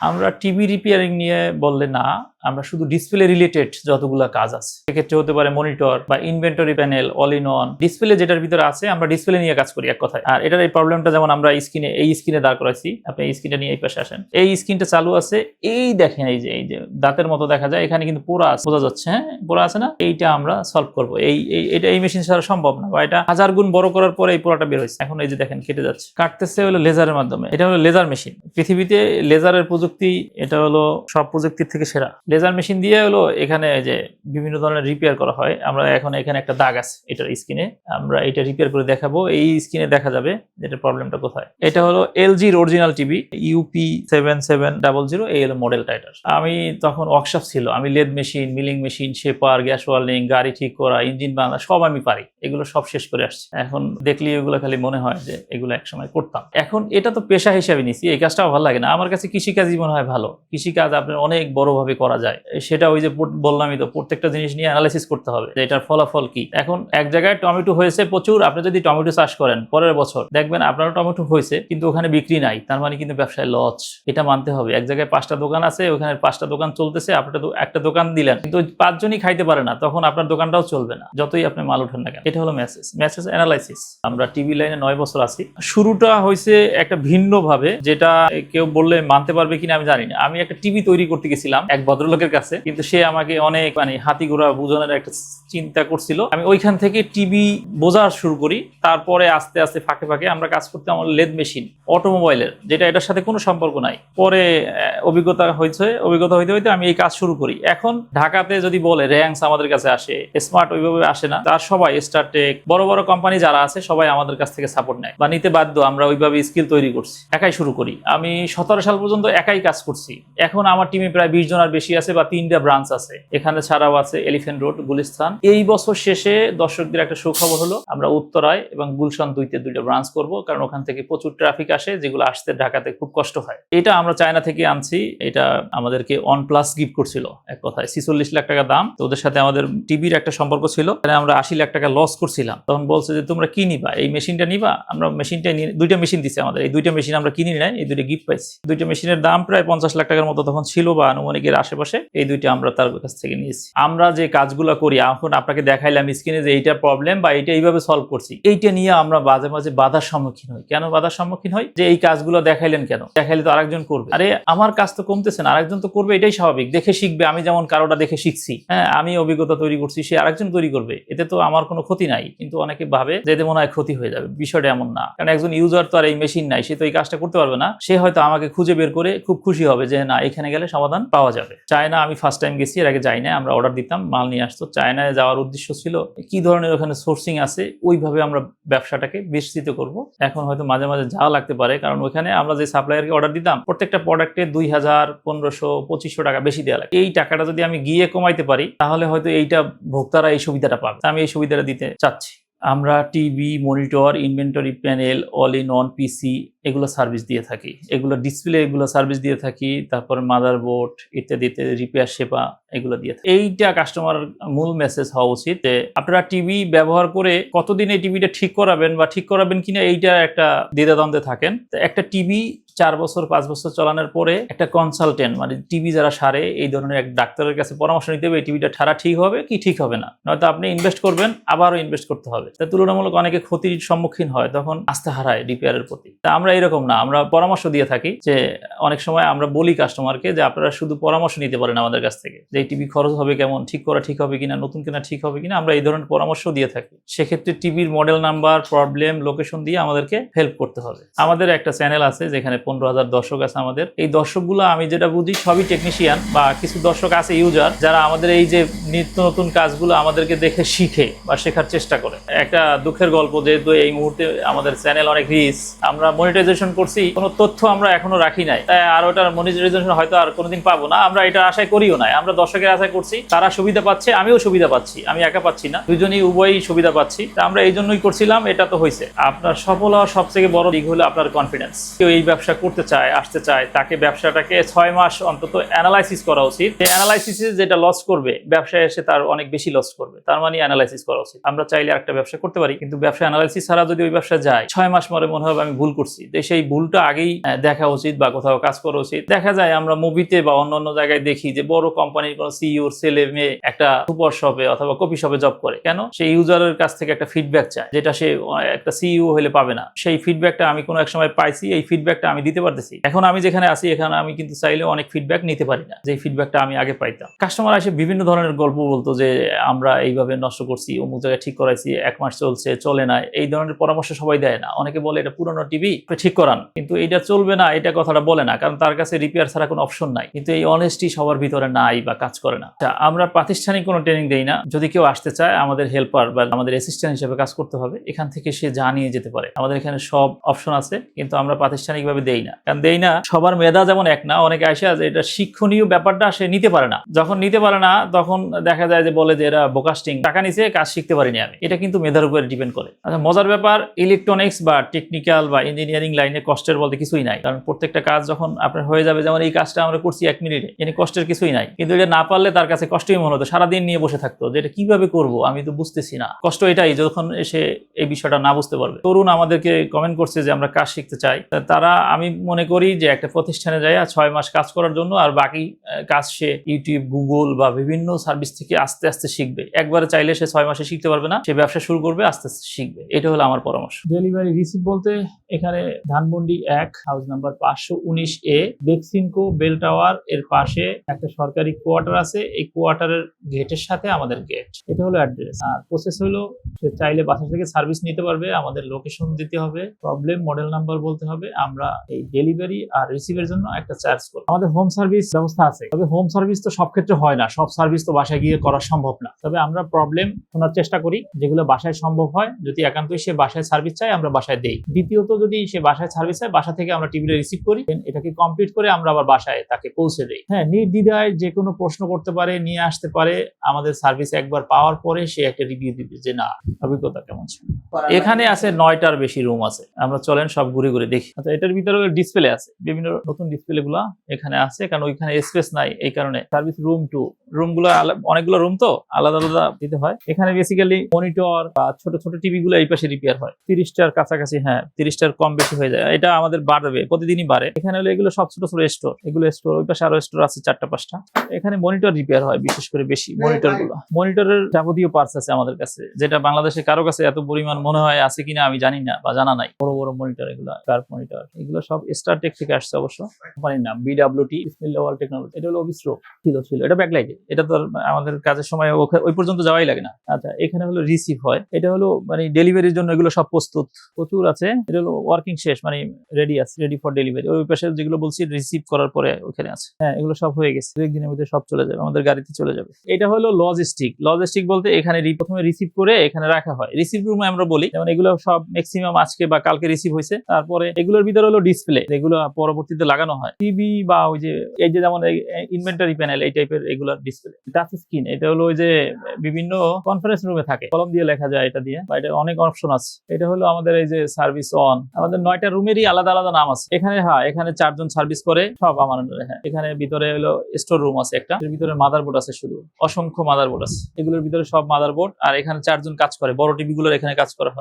আমরা TV repairing নিয়ে বললে না আমরা শুধু ডিসপ্লে রিলেটেড যতগুলো কাজ আছে। সেক্ষেত্রে হতে পারে মনিটর বা inventory panel all in one display যেটার ভিতরে আছে, আমরা ডিসপ্লে নিয়ে কাজ করি এক কথায়। আর এটার এই প্রবলেমটা যেমন আমরা স্ক্রিনে এই স্ক্রিনে দাঁড় করাইছি, আপনি এই স্ক্রিনটা নিয়ে এই পাশে আসেন। এই স্ক্রিনটা চালু আছে, এই দেখেন এই যে এই যে, দাঁতের মতো দেখা যায়, এখানে কিন্তু পোড়া আছে, বোঝা যাচ্ছে হ্যাঁ? পোড়া আছে না? এইটা আমরা সলভ করব। এই এই, এটা এই মেশিন ছাড়া সম্ভব না, বা এটা হাজার গুণ বড় করার পরে এই পোড়াটা বের হয়েছে। এখন এই যে দেখেন, কেটে যাচ্ছে। কাটতেছে হলো লেজারের মাধ্যমে। এটা হলো লেজার মেশিন পৃথিবীতে লেজারের প্রযুক্তি, এটা হলো সব প্রযুক্তির থেকে সেরা। লেজার মেশিন দিয়ে হলো এখানে যে বিভিন্ন ধরনের রিপেয়ার করা হয়। আমরা এখন এখানে একটা দাগ আছে এটার স্ক্রিনে আমরা এটা রিপেয়ার করে দেখাবো। এই স্ক্রিনে দেখা যাবে যেটা প্রবলেমটা কোথায়। এটা হলো এলজির original TV UP seven seven double zero এই হলো মডেলটা এটার আমি তখন ওয়ার্কশপ ছিল। আমি lathe machine milling machine shaper gas welding গাড়ি ঠিক করা ইঞ্জিন বাংলা সব আমি পারি। এগুলো সব শেষ করে আসছি। এখন দেখলি এগুলো খালি মনে হয় যে এগুলো একসময় করতাম। এখন এটা তো পেশা হিসাবে নিছি। এই কাজটাও ভালো লাগে না। আমার কাছে কৃষিকাজই মনে হয় ভালো। কৃষিকাজ আপনার অনেক বড়ভাবে করা যায়। সেটা ওই যে বললামই তো, প্রত্যেকটা জিনিস নিয়ে অ্যানালাইসিস করতে হবে যে এটার ফলাফল কি। এখন এক জায়গায় টমেটো হয়েছে প্রচুর, আপনি যদি টমেটো চাষ করেন পরের বছর, দেখবেন আপনারও টমেটো হয়েছে, কিন্তু ওখানে বিক্রি নাই, তার মানে কিন্তু ব্যবসায় লস। এটা মানতে হবে। এক জায়গায় পাঁচটা দোকান আছে, ওখানে পাঁচটা দোকান চলতেছে, আপনার একটা দোকান দিলেন, কিন্তু পাঁচজনই খাইতে পারে না, তখন আপনার দোকানটাও চলবে না, যতই আপনি মাল উঠেন না কেন। এটা হলো মেসেজ মেসেজ অ্যানালাইসিস আমরা টিভি লাইনে নয় বছর আছি। শুরুটা হয়েছে একটা ভিন্ন ভাবে যেটা কেউ বললে মানতে পারবে কিনা আমি জানি না। আমি একটা টিভি তৈরি করতে গেছিলাম, এক ভদ্রলোকের কাছে, কিন্তু সে আমাকে অনেক মানে হাতি ঘোড়া বোঝানোর একটা চিন্তা করছিল। আমি ওইখান থেকে টিভি বোঝা শুরু করি, তারপরে আস্তে আস্তে ফাঁকে ফাঁকে আমরা কাজ করতে আমার লেদ মেশিন, অটোমোবাইলের, যেটা এটার সাথে কোনো সম্পর্ক নাই। পরে অভিজ্ঞতা হয়েছে, অভিজ্ঞতা হইতে হইতে আমি এই কাজ শুরু করি। এখন ঢাকাতে যদি বলে র্যাঙ্কস আমাদের কাছে আসে, স্মার্ট ওইভাবে আসে না, তার সবাই স্টারটেক বড় বড় কোম্পানি যারা আছে, সবাই আমাদের কাছ থেকে সাপোর্ট নেয় বা নিতে বাধ্য, আমরা ওইভাবে স্কিল তৈরি করছি। একাই শুরু করি। আমি সতেরো সাল পর্যন্ত একাই কাজ করছি। এখন আমার টিমে প্রায় বিশ জনের বেশি আছে বা তিনটা ব্রাঞ্চ আছে। এখানে ছাড়াও আছে এলিফেন্ট রোড গুলিস্তান। এই বছর শেষে দর্শকদের একটা সুখবর হলো, আমরা উত্তরায় এবং গুলশান দুইতে দুইটা ব্রাঞ্চ করব, কারণ ওখান থেকে প্রচুর ট্রাফিক আসে, যেগুলো আসতে ঢাকাতে খুব কষ্ট হয়। এটা আমরা চায়না থেকে আনছি, এটা আমাদেরকে অন প্লাস গিফট করছিল, এক কথায়। ছিচল্লিশ লাখ টাকা দাম, তো ওদের সাথে আমাদের টিভির একটা সম্পর্ক ছিল এখানে আমরা আশি লাখ টাকা লস করছিলাম। তখন বলছে যে, তোমরা কি নিবা? এই মেশিনটা নিবা? আমরা মেশিনটা নিয়ে দুইটা মেশিন দিছে আমাদের। এই দুইটা মেশিন আমরা কিনি নাই, এই দুইটা গিফট পাইছি। দুইটা মেশিনের দাম প্রায় পঞ্চাশ লাখ টাকার মতো তখন ছিল বা আনুমানিকের আশেপাশে এই দুইটা আমরা তার কাছ থেকে নিয়েছি। আমরা যে কাজগুলো করি, এখন আপনাকে দেখাইলাম স্ক্রিনে যে এইটা প্রবলেম বা এইটা এইভাবে সলভ করছি। এইটা নিয়ে আমরা মাঝে মাঝে বাধার সম্মুখীন হই। কেন বাধার সম্মুখীন হই? যে এই কাজগুলো দেখাইলেন কেন? দেখাইলে তো আরেকজন করবে। আরে, আমার কাজ তো কমতেছে না, আরেকজন তো করবে, এটাই স্বাভাবিক। দেখে শিখবে, আমি যেমন কারোটা দেখে শিখছি। হ্যাঁ আমি অভিজ্ঞতা তৈরি করছি, সে আরেকজন তৈরি করবে। এতে তো আমার কোনো ক্ষতি নাই। কিন্তু অনেকে ভাবে যে এতে মনে হয় ক্ষতি হয়ে যাবে। বিষয়টা এমন না। কারণ একজন ইউজার তো আর এই মেশিন নাই, সে তো এই কাজটা করতে পারবে না। সে হয়তো আমাকে খুঁজে বের করে খুব খুশি হবে যে, না, এখানে গেলে সমাধান পাওয়া যাবে। চায়না, আমি ফার্স্ট টাইম গেছি, এর আগে যাই না আমরা অর্ডার দিতাম, মাল নিয়ে আসতো। চায়নায় যাওয়ার উদ্দেশ্য ছিল, কি ধরনের ওখানে সোর্সিং আছে, ওইভাবে আমরা ব্যবসাটাকে বিস্তৃত করব। এখন হয়তো মাঝে মাঝে যাওয়া লাগতে পারে, কারণ ওখানে আমরা যে সাপ্লায়ারকে অর্ডার দিতাম, প্রত্যেকটা প্রোডাক্টে দুই হাজার, পনেরোশো, পঁচিশশো টাকা বেশি দেওয়া লাগে। এই টাকাটা যদি আমি গিয়ে কমাইতে পারি, তাহলে হয়তো এইটা ভোক্তারা এই সুবিধাটা পাবে। আমি এই সুবিধাটা দিতে চাচ্ছি। আমরা TV monitor inventory panel all in one PC এগুলো সার্ভিস দিয়ে থাকি। এগুলো ডিসপ্লে এগুলো সার্ভিস দিয়ে থাকি, তারপর মাদারবোর্ড ইত্যাদি ইত্যাদি রিপেয়ার সেবা এগুলো দিয়ে থাকি। এইটা কাস্টমার মূল মেসেজ হওয়া উচিত যে, আপনারা টিভি ব্যবহার করে কতদিন এই টিভিটা ঠিক করাবেন বা ঠিক করাবেন কিনা এইটা একটা দ্বিধাদ্বন্দ্বে থাকেন। একটা টিভি চার বছর, পাঁচ বছর চালানোর পরে একটা কনসালটেন্ট মানে টিভি যারা সারে, এই ধরনের এক ডাক্তারের কাছে পরামর্শ নিতে হবে, এই টিভিটা ছাড়া ঠিক হবে কি ঠিক হবে না? নয়তো আপনি ইনভেস্ট করবেন, আবারও ইনভেস্ট করতে হবে। তা তুলনামূলক অনেকে ক্ষতির সম্মুখীন হয়, তখন আস্থা হারায় রিপেয়ারের প্রতি। তা আমরা এরকম না, আমরা পরামর্শ দিয়ে থাকি যে অনেক সময় আমরা বলি কাস্টমারকে যে আপনারা শুধু পরামর্শ নিতে পারেন আমাদের কাছ থেকে, যে টিভি খরচ হবে কেমন, ঠিক করা ঠিক হবে কিনা, নতুন কেনা ঠিক হবে কিনা, আমরা এই ধরনের পরামর্শ দিয়ে থাকি। সেক্ষেত্রে টিভির মডেল নাম্বার প্রবলেম লোকেশন দিয়ে আমাদেরকে হেল্প করতে হবে। আমাদের একটা চ্যানেল আছে যেখানে পনেরো হাজার দর্শক আছে আমাদের। এই দর্শকগুলো আমি যেটা বুঝি সবই টেকনিশিয়ান বা কিছু দর্শক আছে ইউজার যারা আমাদের এই যে নিত্য নতুন কাজগুলো আমাদেরকে দেখে শিখে বা শেখার চেষ্টা করে। একটা দুঃখের গল্প, যেহেতু এই মুহূর্তে আমাদের চ্যানেল অনেক রিচ আমরা মনিটাইজেশন করছি, কোনো তথ্য আমরা এখনও রাখি নাই। তাই আর ওটার মনিটাইজেশন হয়তো আর কোনোদিন পাবো না। আমরা এটা আশায় করিও না আমরা দর্শকের আশায় করছি, তারা সুবিধা পাচ্ছে, আমিও সুবিধা পাচ্ছি। আমি একা পাচ্ছি না। দুজনই, উভয়ই সুবিধা পাচ্ছি। তা আমরা এই জন্যই করছিলাম, এটা তো হয়েছে আপনার সফল হওয়ার সবথেকে বড় দিক হলো আপনার কনফিডেন্স কেউ এই ব্যবসা করতে চায়, আসতে চায়, তাকে ব্যবসাটাকে ছয় মাস অন্তত অ্যানালাইসিস করা উচিত। এই অ্যানালাইসিসে যেটা লস করবে, ব্যবসায় এসে তার অনেক বেশি লস করবে। তার মানে অ্যানালাইসিস করা উচিত। আমরা চাইলে একটা ব্যবসা করতে পারি, কিন্তু ব্যবসা অ্যানালাইসিস ছাড়া যদি ওই ব্যবসা যায়, ছয় মাস পরে মনে হবে আমি ভুল করছি। সেই ভুলটা আগেই দেখা উচিত বা কোথাও কাজ করা উচিত। দেখা যায় আমরা মুভিতে বা অন্য অন্য জায়গায় দেখি যে বড় কোম্পানির কোনো সিইও ছেলে মেয়ে একটা সুপার শপে অথবা কপি শপে জব করে। কেন? সেই ইউজারের কাছ থেকে একটা ফিডব্যাক চায়, যেটা সে একটা সিইও হলে পাবে না। সেই ফিডব্যাকটা আমি কোনো এক সময় পাইছি, এই ফিডব্যাকটা আমি দিতে পারতেছি। এখন আমি যেখানে আছি, এখানে আমি কিন্তু চাইলে অনেক ফিডব্যাক নিতে পারি না যে ফিডব্যাকটা আমি আগে পাইতাম। কাস্টমার এসে বিভিন্ন ধরনের গল্প বলতো যে, আমরা এইভাবে নষ্ট করছি, অমুক জায়গায় ঠিক করাইছি, এক মাস চলছে, চলে না এই ধরনের পরামর্শ সবাই দেয় না। অনেকে বলে, এটা পুরনো টিভি ঠিক করান। কিন্তু এটা চলবে না এটা কথাটা বলে না কারণ তার কাছে রিপেয়ার ছাড়া কোনো অপশন নাই। কিন্তু এই অনেস্টি সবার ভিতরে নাই বা কাজ করে না। আচ্ছা, আমরা প্রাতিষ্ঠানিক কোনো ট্রেনিং দেই না। যদি কেউ আসতে চায় আমাদের হেল্পার বা আমাদের অ্যাসিস্ট্যান্ট হিসেবে কাজ করতে হবে এখান থেকে সে জানিয়ে যেতে পারে। আমাদের এখানে সব অপশন আছে কিন্তু আমরা প্রাতিষ্ঠানিকভাবে দেই না। কারণ দেই না সবার মেধা যেমন এক না অনেকে আসে যে এটা শিক্ষণীয় ব্যাপারটা সে নিতে পারে না। যখন নিতে পারে না তখন দেখা যায় যে বলে যে এরা বোকাস্টিং টাকা নিচে কাজ শিখতে পারিনি আমি। এটা কিন্তু মেধার উপরে ডিপেন্ড করে। আচ্ছা মজার ব্যাপার ইলেকট্রনিক্স বা টেকনিক্যাল বা ইঞ্জিনিয়ারিং লাইনে কষ্টের বলতে কিছুই নাই। কারণ প্রত্যেকটা কাজ যখন আপনার হয়ে যাবে, যেমন এই কাজটা আমরা করছি এক মিনিটে, এনে কষ্টের কিছুই নাই। কিন্তু এটা না পারলে তার কাছে কষ্টই মনে হতো, সারাদিন নিয়ে বসে থাকতো যে এটা কীভাবে করব, আমি তো বুঝতেছি না। কষ্ট এটাই, যখন এসে এই বিষয়টা না বুঝতে পারবে। তরুণ আমাদেরকে কমেন্ট করছে যে আমরা কাজ শিখতে চাই। তারা, আমি মনে করি যে একটা প্রতিষ্ঠানে যায় ছয় মাস কাজ করার জন্য আর বাকি কাজ সে ইউটিউব গুগল বা বিভিন্ন সার্ভিস থেকে আস্তে আস্তে শিখবে। একবারে চাইলে সে ছয় মাসে শিখতে পারবে না, সে ব্যবসা শুরু করবে, আস্তে আস্তে শিখবে। এটা হলো আমার পরামর্শ। ডেলিভারি রিসিভ বলতে এখানে ধানমন্ডি এক হাউস নাম্বার পাঁচশো উনিশ এ, বেক্সিমকো বেল টাওয়ার এর পাশে একটা সরকারি কোয়ার্টার আছে। এই কোয়ার্টারের গেটের সাথে আমাদের গেট। এটা হলো অ্যাড্রেস। আর প্রসেস হলো, সে চাইলে বাসা থেকে সার্ভিস নিতে পারবে, আমাদের লোকেশন দিতে হবে প্রবলেম মডেল নাম্বার বলতে হবে, আমরা এই ডেলিভারি আর রিসিভের জন্য একটা চার্জ করব। আমাদের হোম সার্ভিস ব্যবস্থা আছে। তবে হোম সার্ভিস তো সব ক্ষেত্রে হয় না, সব সার্ভিস তো বাসায় গিয়ে করা সম্ভব না। তবে আমরা প্রবলেম শোনার চেষ্টা করি, যেগুলো বাসায় সম্ভব হয়। যদি একান্তই সে বাসায় সার্ভিস চায়, আমরা বাসায় দেই। দ্বিতীয়ত যদি সে বাসায় সার্ভিস চায় বাসা থেকে আমরা টিভিটা রিসিভ করি। এটাকে কমপ্লিট করে আমরা আবার বাসায় তাকে পৌঁছে দেই। হ্যাঁ নির্দ্বিধায় যে কোনো প্রশ্ন করতে পারে নিয়ে আসতে পারে আমাদের সার্ভিস একবার পাওয়ার পরে সে একটা রিভিউ দিবে যে না অভিজ্ঞতা কেমন ছিল। এখানে আছে নয়টার বেশি রুম আছে। আমরা চলেন সব ঘুরে ঘুরে দেখি। আচ্ছা এটার ভিতরে ডিসপ্লে আছে। বিভিন্ন নতুন ডিসপ্লে গুলা এখানে আছে কারণ ওইখানে স্পেস নাই এই কারণে। সার্ভিস রুম টু রুমগুলো অনেকগুলো রুম তো আলাদা আলাদা দিতে হয়। এখানে বেসিক্যালি মনিটর বা ছোট ছোট টিভি গুলো এই পাশে রিপেয়ার হয়। তিরিশটার কাছাকাছি হ্যাঁ তিরিশটার কম বেশি হয়ে যায়। এটা আমাদের বাড়বে প্রতিদিনই বাড়ে। এখানে হলো এগুলো সব ছোট ছোট স্টোর এগুলো স্টোর ওই পাশে আরও স্টোর আছে চারটা পাঁচটা। এখানে মনিটর রিপেয়ার হয় বিশেষ করে বেশি মনিটরগুলো। মনিটরের যাবতীয় পার্টস আছে আমাদের কাছে যেটা বাংলাদেশে কারও কাছে এত পরিমাণ মনে হয় আছে কিনা আমি জানি না বা জানা নাই। বড় বড় মনিটর এগুলো কার্ভ মনিটর এগুলো সব স্টারটেক থেকে আসছে অবশ্য। কোম্পানির নাম বিডাব্লিউটি ওয়াল টেকনোলজি এটা হলো অবিস্ট্রো ছিল ছিল এটা ব্যাকলাইটে এটা তো আমাদের কাজের সময় ওই পর্যন্ত যাওয়াই লাগে না। আচ্ছা এখানে হলো রিসিভ হয়। এটা হলো মানে ডেলিভারির জন্য এগুলো সব প্রস্তুত। প্রচুর আছে। এটা হলো ওয়ার্কিং শেষ মানে রেডি আছে রেডি ফর ডেলিভারি ওই পাশে যেগুলো বলছি রিসিভ করার পরে ওখানে আছে। হ্যাঁ এগুলো সব হয়ে গেছে। দু একদিনের মধ্যে সব চলে যাবে, আমাদের গাড়িতে চলে যাবে। এটা হলো লজিস্টিক লজিস্টিক বলতে এখানে প্রথমে রিসিভ করে এখানে রাখা হয়। রিসিভ রুমে আমরা বলি, যেমন এগুলো সব ম্যাক্সিমাম আজকে বা কালকে রিসিভ হয়েছে। তারপরে এগুলোর ভিতরে হলো ডিসপ্লে এগুলো পরবর্তীতে লাগানো হয়। টিভি বা ওই যে, এই যে যেমন ইনভেন্টারি প্যানেল এই টাইপের এগুলোর ডিসপ্লে টাচ স্ক্রিন এটা হলো ওই যে বিভিন্ন কনফারেন্স রুমে থাকে। কলম দিয়ে লেখা যায় এটা দিয়ে, বা এটা অনেক অপশন আছে। এটা হলো আমাদের এই যে সার্ভিস অন আমাদের নয়টা রুমেরই আলাদা আলাদা নাম আছে। এখানে হ্যাঁ এখানে চারজন সার্ভিস করে, সব আমার হ্যাঁ। এখানে ভিতরে হলো স্টোর রুম আছে একটা। এর ভিতরে মাদারবোর্ড আছে শুধু। অসংখ্য মাদারবোর্ড আছে। এগুলোর ভিতরে সব মাদারবোর্ড আর এখানে চারজন কাজ করে। বড় টিভি গুলোর এখানে কাজ করা হয়।